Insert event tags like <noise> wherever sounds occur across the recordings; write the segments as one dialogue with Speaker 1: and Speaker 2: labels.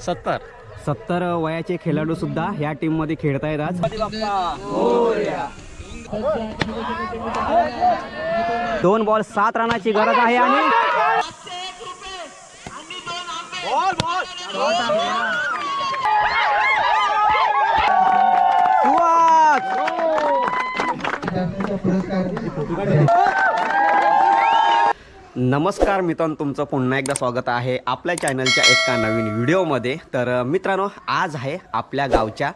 Speaker 1: सत्तर.
Speaker 2: सत्तर वयाचे खेळाडू सुद्धा या टीममध्ये खेळतायत आज दोन बॉल सात रनाची गरज आहे आणि नमस्कार मित्रांनो तुमचं पुन्हा एकदा स्वागत आहे आपल्या चॅनलच्या एका नवीन व्हिडिओमध्ये. तर मित्रांनो आज आहे आपल्या गावच्या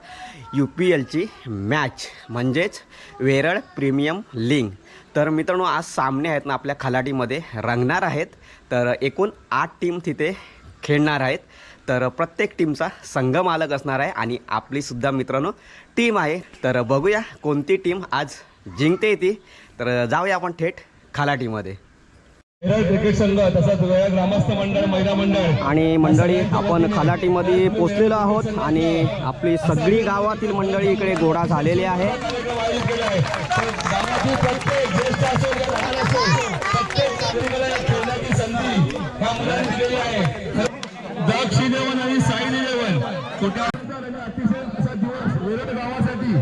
Speaker 2: यू पी एलची मॅच म्हणजेच वेरळ प्रीमियम लिंग. तर मित्रांनो आज सामने आहेत ना आपल्या खलाटीमध्ये रंगणार आहेत. तर एकूण आठ टीम तिथे खेळणार आहेत. तर प्रत्येक टीमचा संघमालक असणार आहे आणि आपलीसुद्धा मित्रांनो टीम आहे. तर बघूया कोणती टीम आज जिंकते ती. तर जाऊया आपण थेट खलाटीमध्ये आणि मंडळी आपण खलाटीमध्ये पोचलेलो आहोत आणि आपली सगळी गावातील मंडळी इकडे गोळा झालेली आहे.
Speaker 3: अतिशय असा दिवस गावासाठी.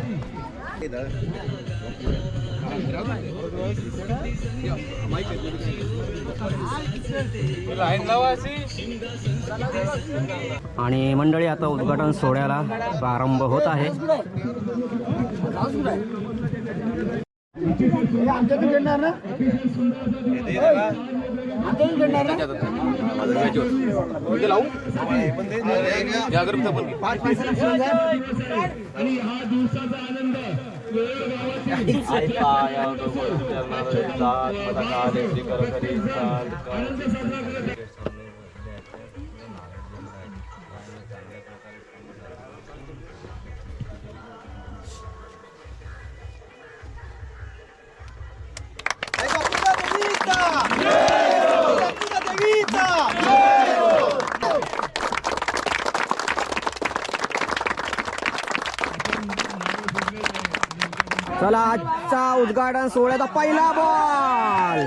Speaker 2: आणि मंडळी आता उद्घाटन सोहळ्याला प्रारंभ होत आहे.
Speaker 3: आणि हा
Speaker 2: गार्डन उद्घाटन सोहळ्याचा पहिला बॉल.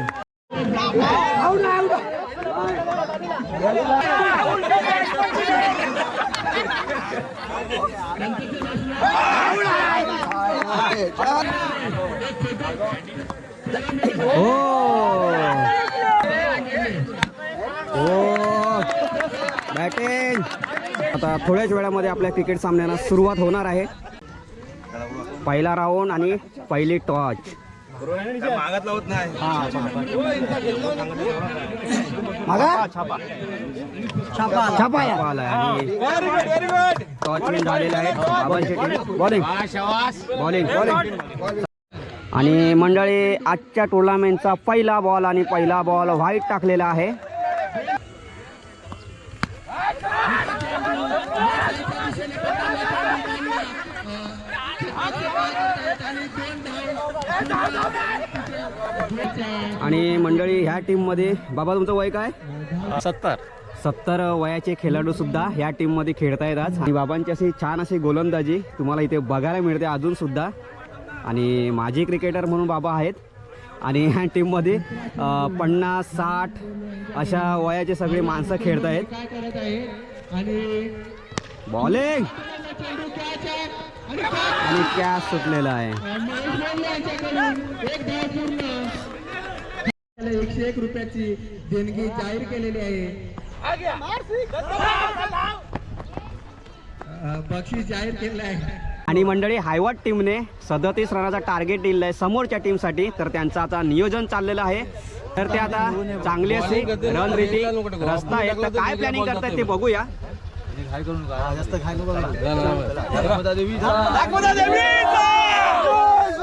Speaker 2: Batting oh. oh. आता थोड्याच वेळामध्ये आपल्या क्रिकेट सामन्याला सुरुवात होणार आहे. पहिला राऊंड आणि पहिली टॉच छापा. झालेला आहे. बाबांची टीम बॉलिंग बॉलिंग बॉलिंग आणि मंडळी आजच्या टुर्नामेंटचा पहिला बॉल आणि पहिला बॉल व्हाईट टाकलेला आहे. आणि मंडळी ह्या टीममध्ये बाबा तुमचं वय काय?
Speaker 1: सत्तर.
Speaker 2: सत्तर वयाचे खेळाडू सुद्धा ह्या टीममध्ये खेळतायत आज आणि बाबांची अशी छान अशी गोलंदाजी तुम्हाला इथे बघायला मिळते अजून सुद्धा. आणि माझे क्रिकेटर म्हणून बाबा आहेत. आणि ह्या टीममध्ये पन्नास साठ अशा वयाचे सगळे माणसं खेळत आहेत
Speaker 3: काय करत आहे आणि
Speaker 2: बॉलिंग.
Speaker 3: आणि
Speaker 2: कॅच सुटलेला आहे.
Speaker 3: एकशे एक रुपयाची देणगी जाहीर केलेली आहे. बक्षीस जाहीर केलेलं आहे.
Speaker 2: आणि मंडळी हायवट टीमने सदतीस रनाचा टार्गेट दिलेला आहे समोरच्या टीमसाठी तर त्यांचं आता नियोजन चाललेलं आहे. तर ते आता चांगली अशी रन रेटिंग रस्ता आहे. तर काय प्लॅनिंग करतायत ते बघूया.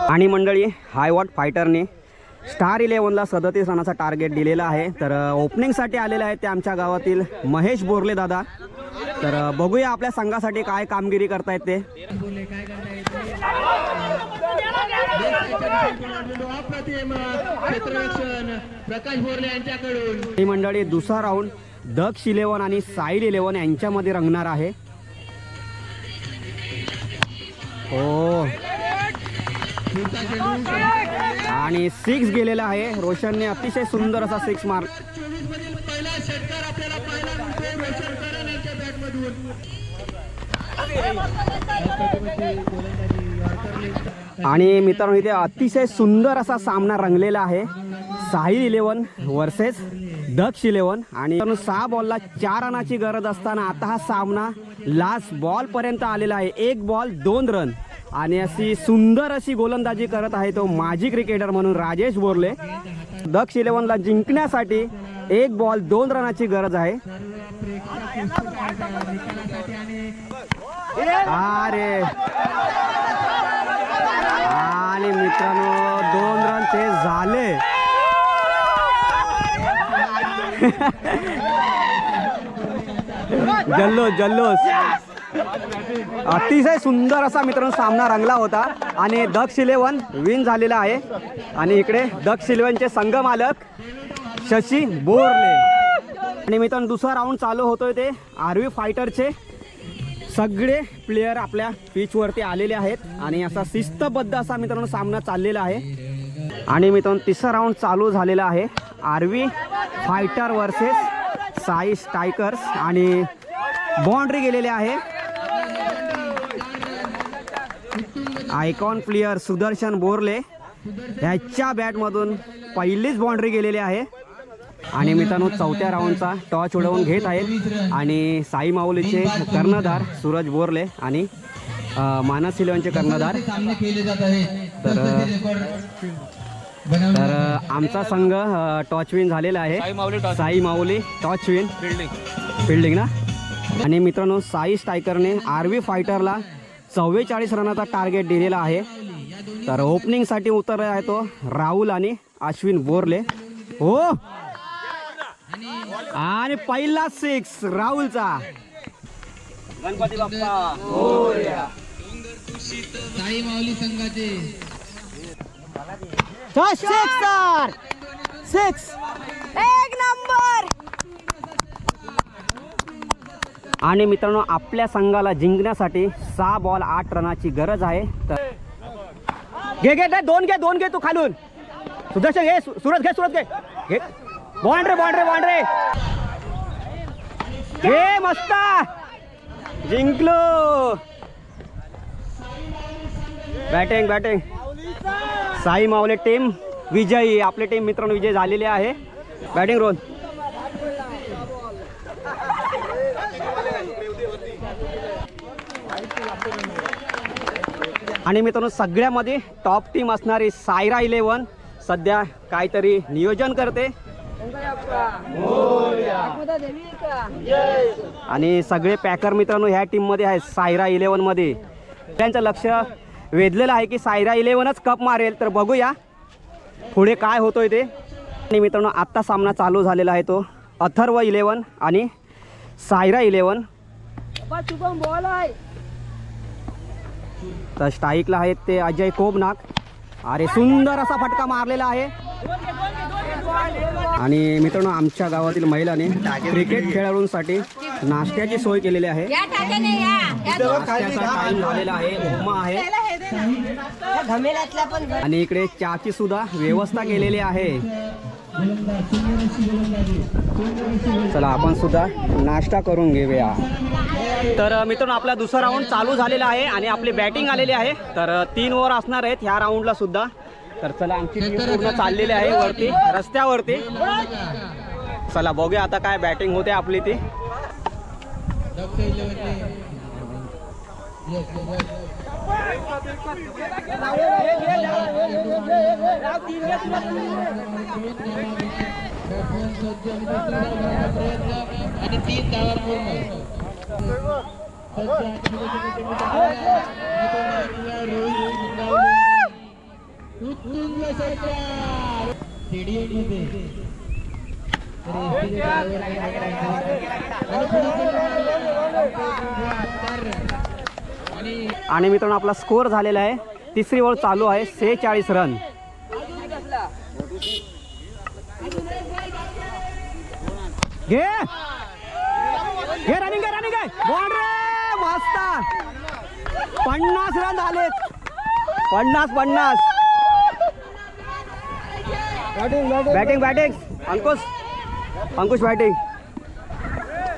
Speaker 2: आणि मंडळी हायवॉट फायटरने स्टार इलेव्हनला सदतीस रनाचा टार्गेट दिलेला आहे. तर ओपनिंगसाठी आलेले आहेत ते आमच्या गावातील महेश बोरले दादा. तर बघूया आपल्या संघासाठी काय कामगिरी करतायत ते. ही मंडळी दुसरा राऊंड दक्ष इलेवन आणि साईल इलेवन यांच्यामध्ये रंगणार आहे. हो. आणि सिक्स गेलेला आहे. रोशनने अतिशय सुंदर असा सिक्स मार आणि मित्रांनो इथे अतिशय सुंदर असा सामना रंगलेला आहे. Sahil eleven versus Daksh eleven आणि सहा बॉलला चार रनाची गरज असताना आता हा सामना लास्ट बॉलपर्यंत आलेला आहे. एक बॉल दोन रन आणि अशी सुंदर अशी गोलंदाजी करत आहे तो माजी क्रिकेटर म्हणून राजेश बोरले. दक्ष इलेव्हनला जिंकण्यासाठी एक बॉल दोन रनाची गरज आहे. अरे. आणि मित्रांनो दोन रन ते झाले. <laughs> जल्लोष जल्लोष. अतिशय सुंदर असा मित्रांनो सामना रंगला होता आणि दक्ष इलेवन विन झालेला आहे. आणि इकडे दक्ष इलेवनचे संघ मालक शशी बोरले. आणि मित्रांनो दुसरा राऊंड चालू होतोय ते. आरवी फायटरचे सगळे प्लेयर आपल्या पिचवरती आलेले आहेत. आणि असा शिस्तबद्ध असा मित्रांनो सामना चाललेला आहे. आणि मित्रांनो तिसरा राऊंड चालू झालेला आहे. RV fighter versus Sai strikers आणि बाउंड्री गेलेली आहे. आयकॉन प्लेयर सुदर्शन बोरले ह्याच्या बॅटमधून पहिलीच बाउंड्री गेलेली आहे. आणि मित्रांनो चौथ्या राऊंडचा टॉच उडवून घेत आहेत आणि साई माऊलीचे कर्णधार सूरज बोरले आणि मानस इलेव्हनचे कर्णधार. तर तर आमचा संघ टॉच विन झालेला आहे.
Speaker 1: Sai Mauli toss
Speaker 2: win.
Speaker 1: Building
Speaker 2: fielding ना? आणि मित्रांनो साई स्टायकरने आर व्ही फायटरला चव्वेचाळीस रनाचा टार्गेट दिलेला आहे. तर ओपनिंगसाठी उतर आहे तो राहुल आणि अश्विन बोरले. हो! आणि पहिला सिक्स राहुलचा. गणपती बाप्पा.
Speaker 3: साई माऊली संघाचे.
Speaker 2: सिक्स सर सिक्स
Speaker 4: एक नंबर.
Speaker 2: आणि मित्रांनो आपल्या संघाला जिंकण्यासाठी सहा बॉल आठ रनाची गरज आहे. तर घे घे दोन घे दोन घे तू खालून. सुदर्शन घे सु- सुरज घे सुरज घे. घे. बॉन्ड्रे बॉन्ड्रे बॉन्ड्रे घे मस्त. जिंकलो. Batting batting Sai Mavle team विजयी आपले टीम मित्रांनो विजय झालेले आहे. बॅटिंग रोल आणि मित्रांनो सगळ्यामध्ये टॉप टीम असणारी सायरा इलेवन सध्या काहीतरी नियोजन करते. आणि सगळे पॅकर मित्रांनो ह्या टीममध्ये आहे सायरा इलेवनमध्ये त्यांचं लक्ष वेधलेलं आहे की सायरा इलेवनच कप मारेल. तर बघूया पुढे काय होतोय ते. आणि मित्रांनो आत्ता सामना चालू झालेला आहे तो. अथर्व इलेवन आणि सायरा इलेवन
Speaker 4: बॉल आहे
Speaker 2: तर स्ट्राईकला आहेत ते अजय कोबनाक. अरे सुंदर असा फटका मारलेला आहे. आणि मित्रांनो आमच्या गावातील महिलाने क्रिकेट खेळाडूंसाठी नाश्त्याची सोय केलेली आहे. टाइम झालेला उपमा आहे. आणि इकडे चहाची सुद्धा व्यवस्था केलेली आहे. चला आपण सुद्धा नाश्ता करून घेऊया. तर मित्रांनो आपला दुसरा राऊंड चालू झालेला आहे आणि आपली बॅटिंग आलेली आहे. तर तीन ओव्हर असणार आहेत ह्या राऊंडला सुद्धा. तर चला आमची टीम पूर्ण चाललेली आहे वरती रस्त्यावरती. चला बघूया आता काय बॅटिंग होते आपली ती.
Speaker 3: आणि तीन पूर्ण. उत्तुंग षटकार स्टेडियममध्ये
Speaker 2: आणि मित्रांनो आपला स्कोअर झालेला आहे. तिसरी ओव्हर चालू आहे. सेहेचाळीस रन. घे! घे रनिंग आहे रनिंग आहे. बॉल रे! मस्त! पन्नास रन झालेत. पन्नास पन्नास. Batting batting Ankush Ankush batting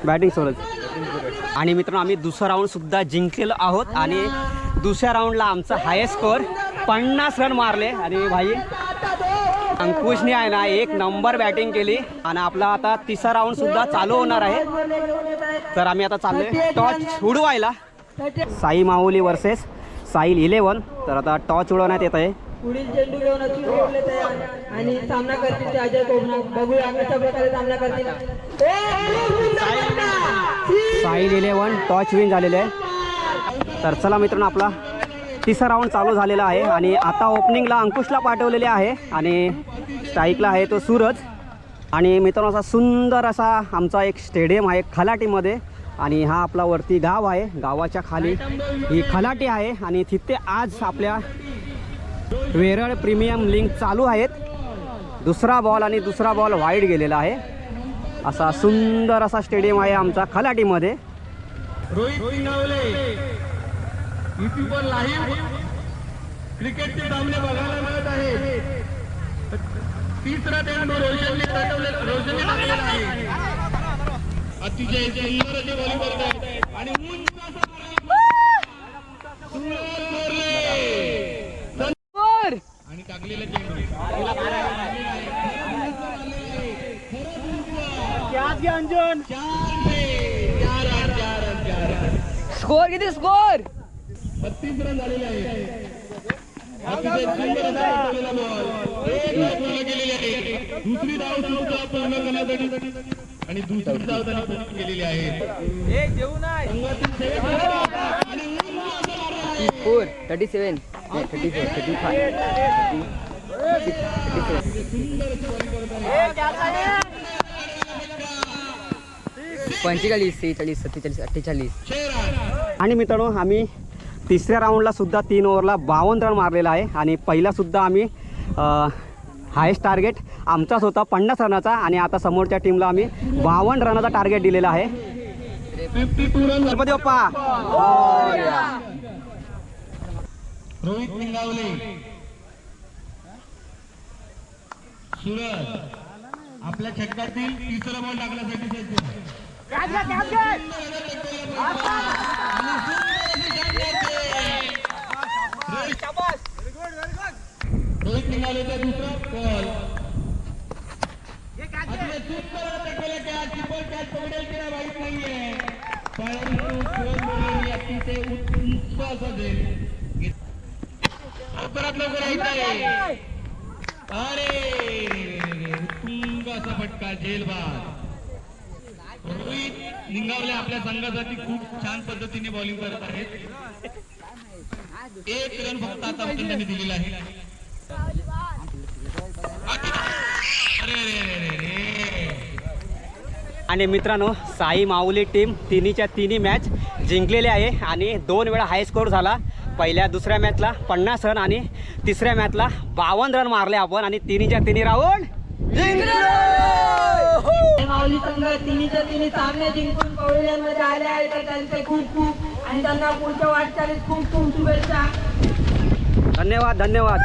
Speaker 2: batting सोडत. आणि मित्रांनो आम्ही दुसरा राऊंड सुद्धा जिंकलेलो आहोत. आणि दुसऱ्या राऊंडला आमचा हायेस्ट स्कोअर पन्नास रन मारले. आणि भाई अंकुशने आहे ना एक नंबर बॅटिंग केली. आणि आपला आता तिसरा राऊंड सुद्धा चालू होणार आहे. तर आम्ही आता चाललोय टॉच उडवायला. साई माऊली वर्सेस साईल इलेवन तर आता टॉच उडवण्यात येत आहे.
Speaker 5: पुढील चेंडू घेऊन अचूक ठेवले तयार. आणि सामना करतील ते अजय कोकणात बघूया कशा प्रकारे सामना करतील.
Speaker 2: साईल इलेवन टॉच विन झालेले आहे. तर चला मित्रांनो आपला तिसरा राऊंड चालू झालेला आहे. आणि आता ओपनिंगला अंकुशला पाठवलेले आहे. आणि स्ट्राईकला आहे तो सूरज. आणि मित्रांनो असा सुंदर असा आमचा एक स्टेडियम आहे खलाटीमध्ये. आणि हा आपला वरती गाव आहे. गावाच्या खाली ही खलाटी आहे. आणि तिथे आज आपल्या वेरळ प्रीमियम लिंक चालू आहेत. दुसरा बॉल आणि दुसरा बॉल वाईड गेलेला आहे. असा सुंदर असा स्टेडियम आहे आमचा खलाटीमध्ये
Speaker 3: रोहित क्रिकेटचे सामने बघायला मिळत आहे. तिसरा चेंडू रोशनने टाकवले रोशनने टाकलेला आहे. अतिशय सुंदर असे व्हॉलीबॉल करत आणि उंच असा सुंदर मारले. आणि टाकलेला चेंडू चार पे. चार रन, चार रन, चार रन.
Speaker 5: स्कोर किती? स्कोर!
Speaker 3: बत्तीस रन झालेले आहे दुसरी धाव सुद्धा पूर्ण करण्यासाठी. आणि दुसरी धाव त्यांनी पूर्ण केलेली आहे.
Speaker 5: Thirty seven thirty four thirty five पंचेचाळीस सेहेचाळीस सत्तेचाळीस अठ्ठेचाळीस.
Speaker 2: आणि मित्रांनो आम्ही तिसऱ्या राऊंडला सुद्धा तीन ओव्हरला बावन्न रन मारलेला आहे. आणि पहिला सुद्धा आम्ही हायेस्ट टार्गेट आमचाच होता पन्नास रनाचा. आणि आता समोरच्या टीमला आम्ही बावन्न रनाचा टार्गेट दिलेला आहे.
Speaker 3: 52 रन झाले.
Speaker 2: गणपती बाप्पा!
Speaker 3: रोहित निंगावले. सुरज आपल्या छक्क्यातील तिसरा बॉल टाकण्यासाठी रोहित निघालेचा दुसरा बॉल. माहीत नाहीये. मोरे अतिशय असा लवकरात लवकर आहे अरे उत्तुंग असा फटका झेल बाद रोहित निंगावले आपल्या संघासाठी खूप छान पद्धतीने बॉलिंग करत आहेत. एक रन फक्त आतापर्यंत त्यांनी दिलेला आहे. अरे रे रे रे रे
Speaker 2: आणि मित्रांनो साई माऊली टीम तिन्हीच्या तिन्ही मॅच जिंकलेली आहे आणि दोन वेळा हाय स्कोर झाला. पहिल्या दुसऱ्या मॅचला पन्नास रन आणि तिसऱ्या मॅचला बावन्न रन मारले आपण आणि तिन्हीच्या तिन्ही राऊंड
Speaker 5: माऊली संघ तिन्हीच्या तिन्ही सामने जिंकून पवलियनमध्ये आले आहेत. तर त्यांचे खूप खूप आणि त्यांना पुढच्या वाटचालीत खूप खूप शुभेच्छा.
Speaker 2: धन्यवाद धन्यवाद.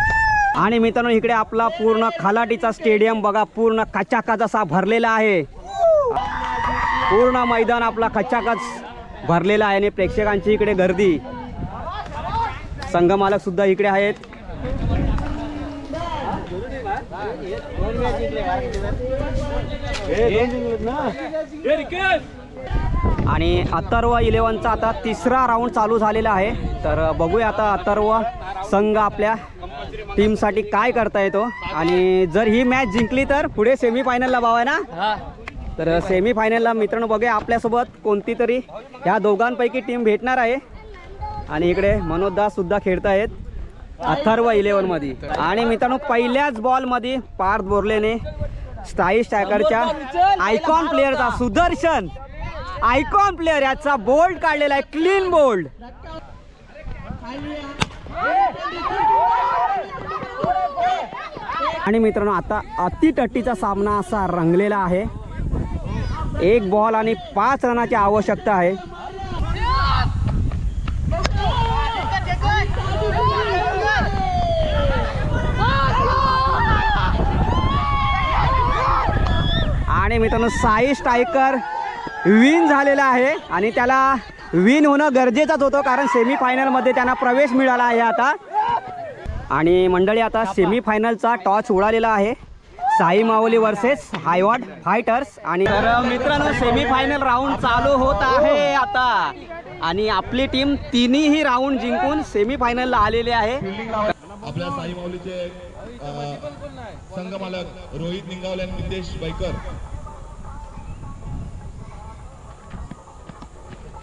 Speaker 2: आणि मित्रांनो इकडे आपला पूर्ण खलाटीचा स्टेडियम बघा पूर्ण कचाकच असा भरलेला आहे. पूर्ण मैदान आपला खचाखच भरलेला आहे आणि प्रेक्षकांची इकडे गर्दी. संघमालक सुद्धा इकडे आहेत. आणि अथर्व इलेव्हनचा आता तिसरा राऊंड चालू झालेला आहे. तर बघूया आता अथर्व संघ आपल्या टीमसाठी काय करता येतो. आणि जर ही मॅच जिंकली तर पुढे सेमीफायनलला भाव आहे ना तर सेमीफायनलला मित्रांनो बघूया आपल्यासोबत कोणती तरी ह्या दोघांपैकी टीम भेटणार आहे. आणि इकडे मनोजदास सुद्धा खेळत आहेत अथर्व इलेव्हनमध्ये आणि मित्रांनो पहिल्याच बॉलमध्ये पार्थ बोरलेने स्थायी स्ट्रायकरच्या आयकॉन प्लेअरचा सुदर्शन आयकॉन प्लेअर याचा बोल्ड काढलेला आहे. क्लीन बोल्ड आणि मित्रांनो आता अतिटट्टीचा सामना असा रंगलेला आहे. एक बॉल आणि पाच रनाची आवश्यकता आहे. आणि मित्रांनो साई स्ट्रायकर विन झालेला आहे आणि त्याला विन होणं गरजेचंच होतं कारण सेमीफायनलमध्ये त्यांना प्रवेश मिळाला आहे आता. आणि मंडळी आता सेमीफायनलचा टॉच उडालेला आहे. साई माऊली वर्सेस हायवॉड फायटर्स आणि तर मित्रांनो सेमीफायनल राऊंड चालू होत आहे आता. आणि आपली टीम तिन्ही राऊंड जिंकून सेमीफायनलला आलेली आहे.
Speaker 3: आपल्या साई माऊलीचे संघ मालक रोहित निंगावले आणि नितेश बैकर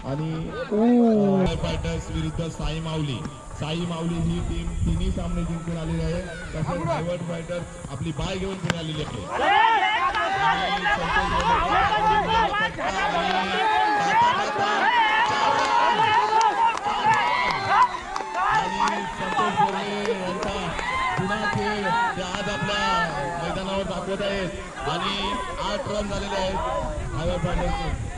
Speaker 3: आणि फायटर्स विरुद्ध साई माऊली साई माऊली ही टीम तिन्ही सामने जिंकून आलेली आहे तसेच हायवर्ड फायटर्स आपली बाय घेऊन पुढे आलेली आहे आणि दाखवत आहेत आठ रन झालेले आहेत हायवर फायनलचे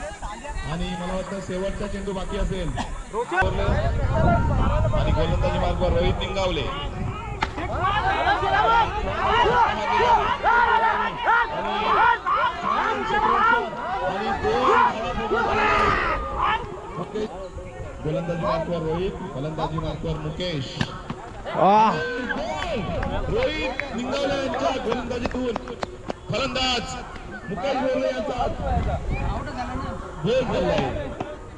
Speaker 3: आणि मला वाटतं शेवटचा चेंडू बाकी असेल. आणि गोलंदाजी मार्गवर रोहित निंगावले. गोलंदाजी मार्कवर रोहित गोलंदाजी मार्कवर मुकेश. रोहित निंगावले यांच्या गोलंदाजीतून. फलंदाज मुकेश बोर्ले यांचा. गोल झालाय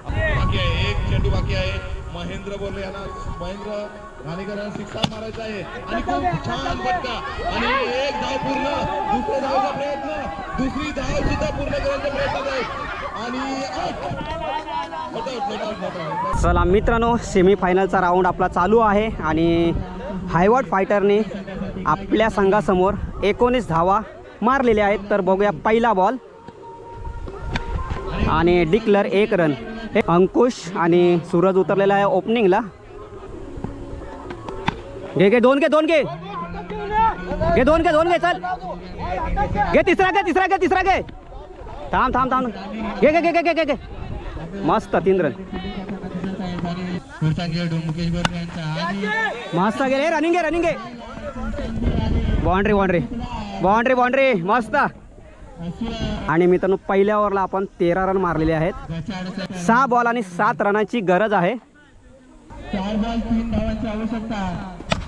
Speaker 3: बाकी आहे. एक चेंडू बाकी आहे. महेंद्र बोर्ले यांना महेंद्र राणेकर यांना सिक्सा मारायचा आहे. आणि खूप छान फटका. आणि एक धाव पूर्ण. दुसऱ्या धावचा प्रयत्न. दुसरी धाव सुद्धा पूर्ण करायचा प्रयत्न आहे. आणि out.
Speaker 2: चला मित्रांनो सेमीफायनलचा राऊंड आपला चालू आहे. आणि हायवॉट फायटरने आपल्या संघासमोर एकोणीस धावा मारलेल्या आहेत. तर बघूया पहिला बॉल आणि डिक्लर एक रन. हे अंकुश आणि सूरज उतरलेला आहे ओपनिंगला घे घे दोन घे दोन घे. घे दोन घे दोन घे चल. घे तिसरा घे तिसरा घे तिसरा घे. थांब थांब थांब. घे घे घे घे घे घे. घे मस्त तीन रन. मस्त गेले रनिंग घे रनिंग घे. Boundary boundary. Boundary boundary. मस्त. आणि मित्रांनो पहिल्या ओव्हरला आपण तेरा रन मारलेले आहेत. सहा बॉल आणि सात रनाची गरज आहे.
Speaker 3: चार बॉल तीन धावांची आवश्यकता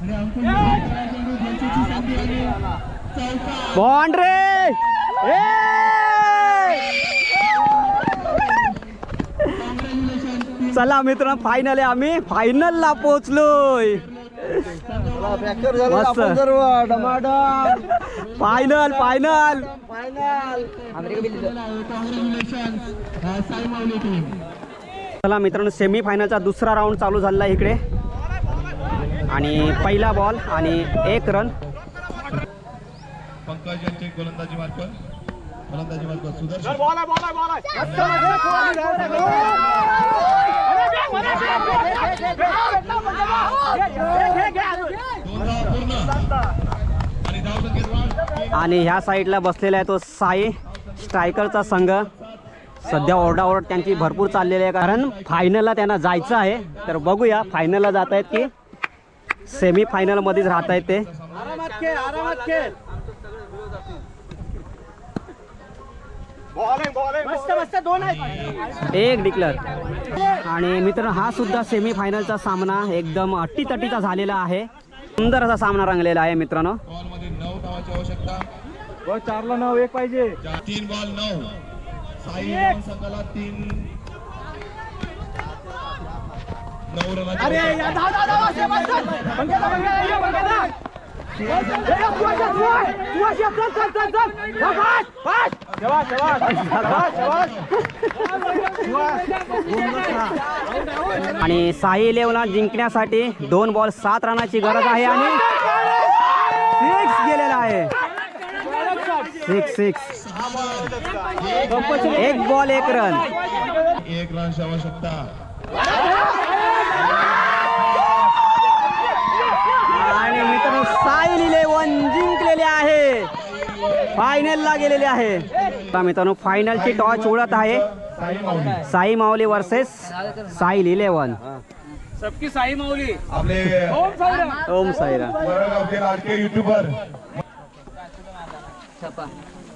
Speaker 3: आणि अंकुश चेंडू बंशीची संधी आणि चौका
Speaker 2: बाउंड्री चला मित्रांनो फायनल आहे आम्ही. फायनलला पोहोचलोय. फायनल फायनल चला मित्रांनो सेमी फायनलचा दुसरा राऊंड चालू झालेला आहे इकडे. आणि पहिला बॉल आणि एक रन
Speaker 3: पंकज यांचे गोलंदाजी मार्फत गोलंदाजी मार्फत सुदर्शन. आणि
Speaker 2: ह्या साईडला बसलेला आहे तो साई स्ट्रायकरचा संघ. सध्या ओरडाओरड त्यांची भरपूर चाललेली आहे कारण फायनलला त्यांना जायचं आहे. तर बघूया फायनलला जात आहेत की सेमी फायनलमध्येच राहत आहेत ते. एक डिक्लर. आणि मित्रांनो हा सुद्धा सेमी फायनलचा सामना एकदम अट्टीतटीचा झालेला आहे. सुंदर असा सामना रंगलेला आहे मित्रांनो.
Speaker 3: बॉलमध्ये नऊ धावाची आवश्यकता
Speaker 1: चारला नाव एक पाहिजे.
Speaker 3: तीन बॉल नऊ. साई धावन संघाला तीन. नऊ आवश्यकता.
Speaker 2: आणि साई इलेव्हनला जिंकण्यासाठी दोन बॉल सात रनाची गरज आहे आणि सिक्स गेलेला आहे. सिक्स सिक्स एक बॉल एक रन.
Speaker 3: एक रन शकता
Speaker 2: आणि मित्रांनो साई इलेव्हन जिंकलेले आहे फायनलला गेलेले आहे. मित्रांनो फायनलची टॉच उडत आहे.
Speaker 3: साई माऊली
Speaker 2: साई माऊली. वर्सेस साईल इलेव्हन
Speaker 1: सबकी साई माऊली
Speaker 3: आपले
Speaker 2: ओम साईरा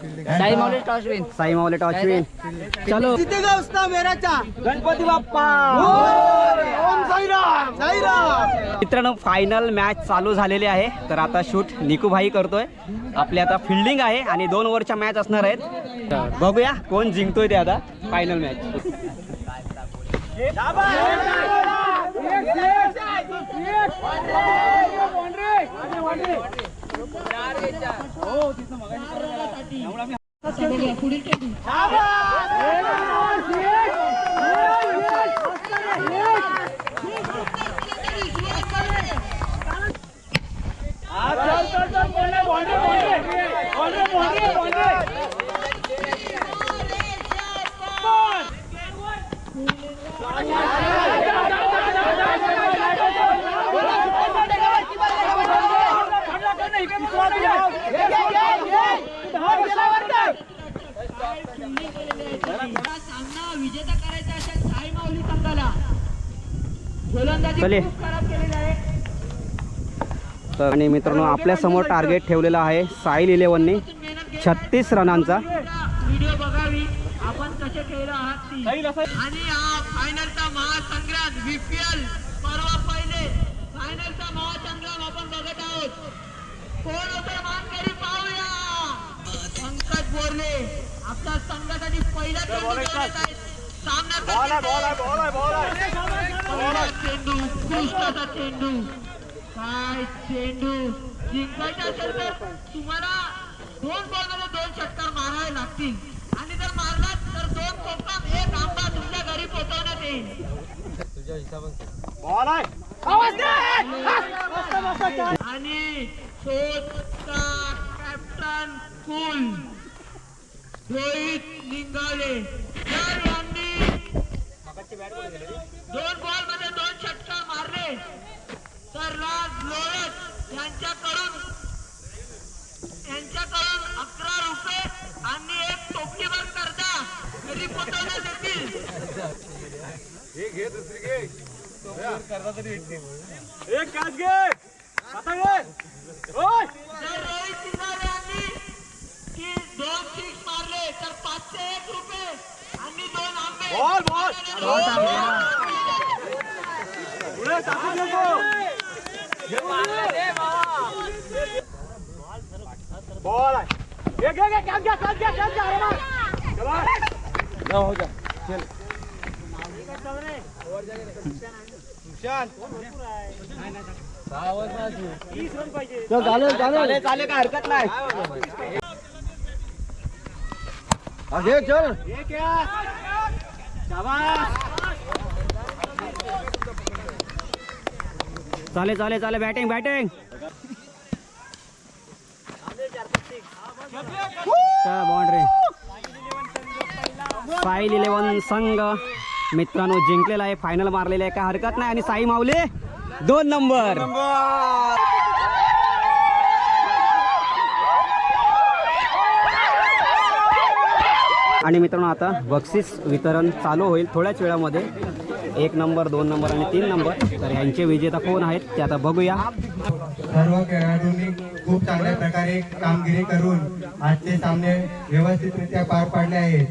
Speaker 4: साई माऊली टॉसविन
Speaker 2: साई माऊले टॉचविन चलो. गणपती बाप्पा. मित्रांनो फायनल मॅच चालू झालेली आहे. तर आता शूट निकू भाई करतोय. आपली आता फिल्डिंग आहे आणि दोन ओव्हरच्या मॅच असणार आहेत. तर बघूया कोण जिंकतोय ते आता फायनल मॅच
Speaker 5: पुढील सामना विजेता करायचा असेल साई माऊली संघाला गोलंदाजी
Speaker 2: चले.
Speaker 5: खूप खराब केलेली आहे
Speaker 2: तर आणि मित्रांनो आपल्यासमोर टार्गेट ठेवलेलं आहे साईल इलेव्हननी. छत्तीस रनांचा.
Speaker 5: व्हिडिओ बघावी. आपण कसे खेळलो आहात ती. आणि हा फायनलचा महासंग्राम बीपीएल परवा पहिले. फायनलचा महासंग्राम आपण बघत आहोत. कोण होतं मानकरी पाहूया. पंकज बोरले आपल्या संघासाठी पहिला चेंडू खेळत आहेत. सामना चेंडू उत्कृष्टाचा चेंडू. काय चेंडू? जिंकायचं असेल तर तुम्हाला दोन बॉलमध्ये दोन षटकार मारावे लागतील. आणि जर मारलात तर दोन कोकम एक आंबा तुमच्या घरी पोहोचवण्यात येईल. आणि शोधचा कॅप्टन कुल. रोहित निंगाले तर यांनी दोन बॉलमध्ये दोन षटकार मारले. तर राज लोळत यांच्याकडून यांच्याकडून अकरा रुपये आणि एक टोपलीवर कर्जा घरी पोचवण्यात येतील.
Speaker 1: एक काच घे. आता घे. ओय!
Speaker 5: जर रोहित सिंगारे यांनी की दोन सिक्स मारले तर पाचशे एक रुपये आणि दोन आंबे.
Speaker 1: Ball ball. पुढे टाकून बॉल घे घे घे कॅच घ्या कॅच घ्या कॅच घ्या चला हो जा चल
Speaker 2: चालेल चालेल चालेल काय हरकत नाही घे चल
Speaker 1: शाबास
Speaker 2: चालेल चालेल चालेल. Batting batting boundary Sahil eleven संघ. मित्रांनो जिंकलेला आहे. फायनल मारलेला आहे. काय हरकत नाही. आणि साई माऊले दोन नंबर आणि मित्रांनो आता बक्षीस वितरण चालू होईल थोड्याच वेळामध्ये. एक नंबर दोन नंबर आणि तीन नंबर. तर यांचे विजेता कोण आहेत ते आता बघूया.
Speaker 6: सर्व खेळाडूंनी खूप चांगल्या प्रकारे कामगिरी करून आजचे सामने व्यवस्थितरित्या पार पाडले आहेत.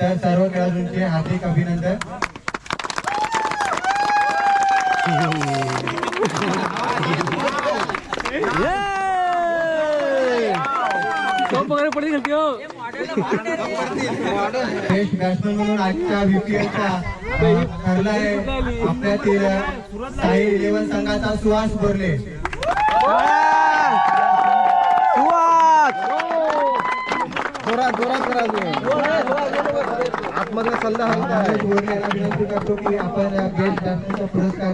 Speaker 6: तर सर्व खेळाडूंचे हार्दिक अभिनंदन. <laughs> बेस्ट बॅट्समन म्हणून आजच्या बीपीएलचा ठरला आहे आपल्यातील साई इलेव्हन संघाचा सुहास बोरले आतमध्ये सल्ला विनंती करतो की आपण बेस्ट बॅट्समनचा पुरस्कार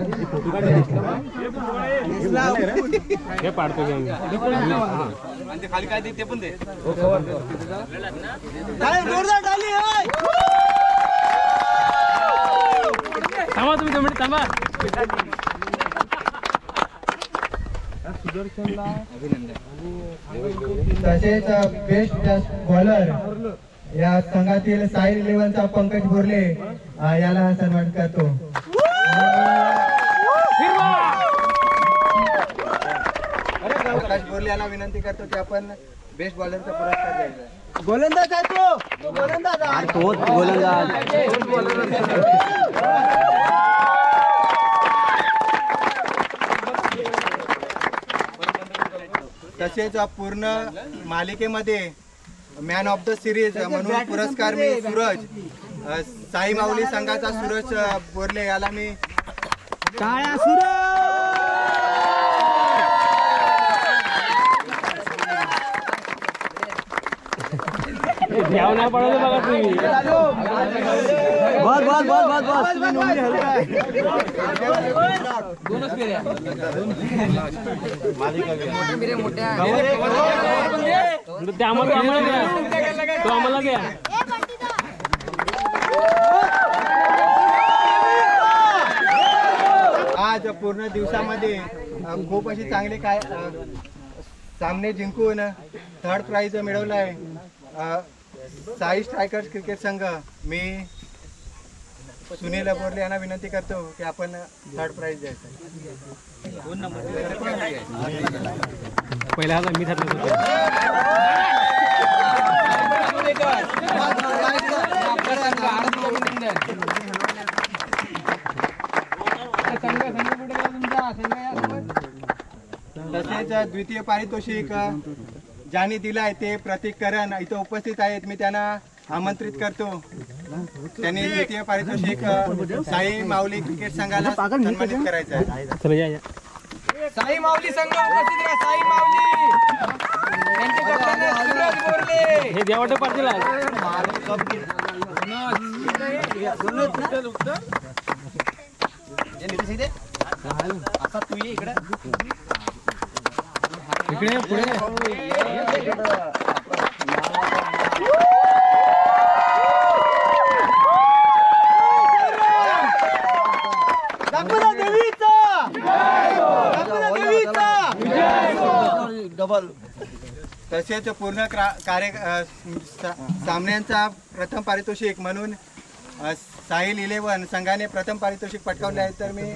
Speaker 1: थांबा तुम्ही दोन मिनिट थांबा.
Speaker 6: तसेच बेस्ट बॉलर या संघातील साई इलेव्हनचा पंकज बोरले अ, याला सन्मान करतो. यांना विनंती करतो की आपण बेस्ट बॉलरचा पुरस्कार द्यायचा
Speaker 1: गोलंदाज आहे तो. तो गोलंदाज आहे.
Speaker 2: तोच गोलंदाज.
Speaker 6: तसेच पूर्ण मालिकेमध्ये मॅन ऑफ द सिरीज म्हणून पुरस्कार मी सूरज साई माऊली संघाचा सूरज बोरले याला मी
Speaker 1: काळ्या सुरज!
Speaker 2: बस बस बस बस बस.
Speaker 6: आज पूर्ण दिवसामध्ये खूप अशी चांगले काय सामने जिंकून थर्ड प्राइज मिळवला आहे साई स्ट्रायकर्स क्रिकेट संघ मी सुनील बोरले यांना विनंती करतो की आपण थर्ड प्राइज द्यायचं.
Speaker 1: पहिला मी ठरलो होतो
Speaker 6: तसेच द्वितीय पारितोषिक ज्यांनी दिलाय ते प्रतीक करण इथं उपस्थित आहेत. मी त्यांना आमंत्रित करतो. त्यांनी द्वितीय पारितोषिक साई माऊली क्रिकेट संघाला सन्मानित करायचं आहे.
Speaker 1: या या
Speaker 5: साई माऊली संघ उपस्थित राहा साई माऊली!
Speaker 1: हे देवाटे पाटील आहे. इकडे पुढे देवीचा.
Speaker 6: तसेच पूर्ण क्रा- कार्य सामन्यांचा प्रथम पारितोषिक म्हणून साहिल इलेव्हन संघाने प्रथम पारितोषिक पटकावले आहे. तर मी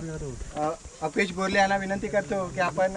Speaker 6: अपेश बोरले यांना विनंती करतो की आपण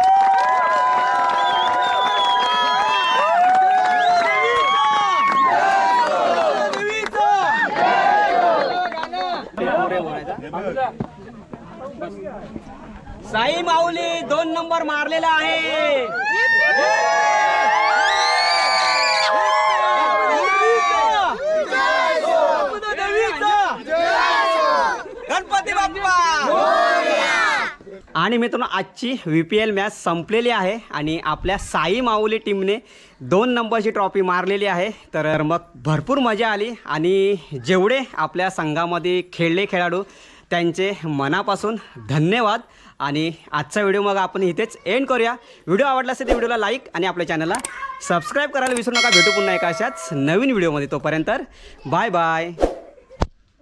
Speaker 2: आई माऊली दोन नंबर मारलेला आहे. गणपती बाप्पा. आणि मित्रांनो आजची व्ही पी एल मॅच संपलेली आहे आणि आपल्या साई माऊली टीमने दोन नंबरची ट्रॉफी मारलेली आहे. तर मग भरपूर मजा आली आणि जेवढे आपल्या संघामध्ये खेळले खेळाडू त्यांचे मनापासून धन्यवाद. आणि आजचा व्हिडिओ मग आपण इथेच एंड करूया. व्हिडिओ आवडला असेल तर व्हिडिओला लाईक आणि आपल्या चॅनलला सबस्क्राईब करायला विसरू नका. भेटू पुन्हा एका अशाच नवीन व्हिडिओमध्ये तोपर्यंत बाय बाय